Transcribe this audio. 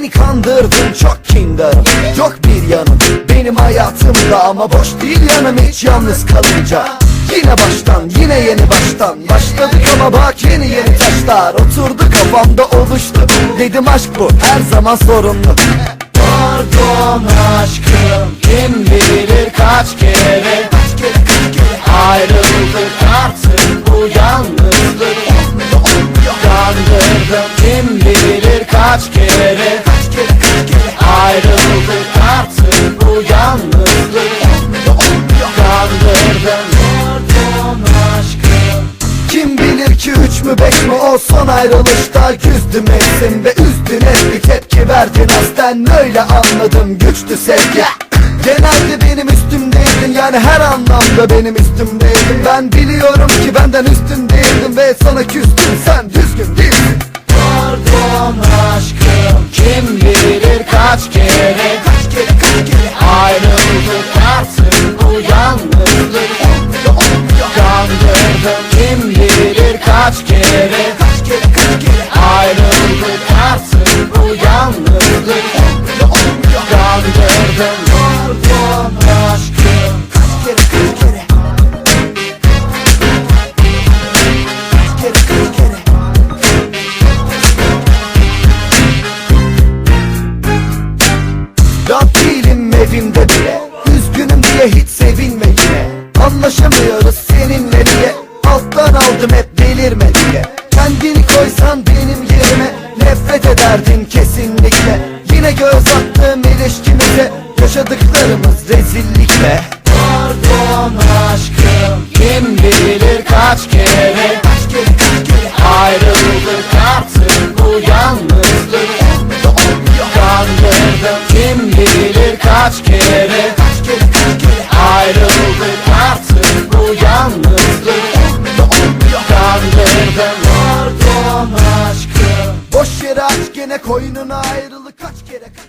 Beni kandırdın çok kindarım Yok bir yanım benim hayatımda Ama boş değil yanım hiç yalnız kalınca. Yine baştan yine yeni baştan. Başladık ama bak yeni yeni taşlar Oturdu kafamda oluştu. Dedim aşk bu her zaman sorunlu. Pardon aşkım kim bilir kaç kere? Ayrıldık artık bu yalnızlık. Kandırdım kim bilir kaç kere? Ayrıldık artık bu yalnızlık. Kandırdım kim bilir ki üç mü beş mi o son ayrılışta? Küzdüm etsin ve üzdün hep bir tepki verdin Aslen. Öyle anladım güçlü sevgi. Genelde benim üstümdeydin. Yani her anlamda benim üstümdeydin. Ben biliyorum ki benden üstün değildim ve sana küstüm. Sen düzgün değilsin Pardon aşkım kim bilir kaç kere Ayrıldık artık bu yalnızlık Kandırdım kim bilir kaç kere Ayrıldık artık bu yalnızlık Kandırdım evimde bile. Üzgünüm diye hiç sevinme yine. Anlaşamıyoruz seninle diye Alttan aldım hep delirme diye. Kendini koysan benim yerime. Nefret ederdin kesinlikle. Yine göz attığım ilişkimize. Yaşadıklarımız rezillikle. Pardon aşkım Kim bilir kaç kere kim bilir kaç kere Ayrıldık artık bu yalnızlık. Kandırdım pardon aşkım Boş yere aç gene koynuna ayrılık kaç kere kaç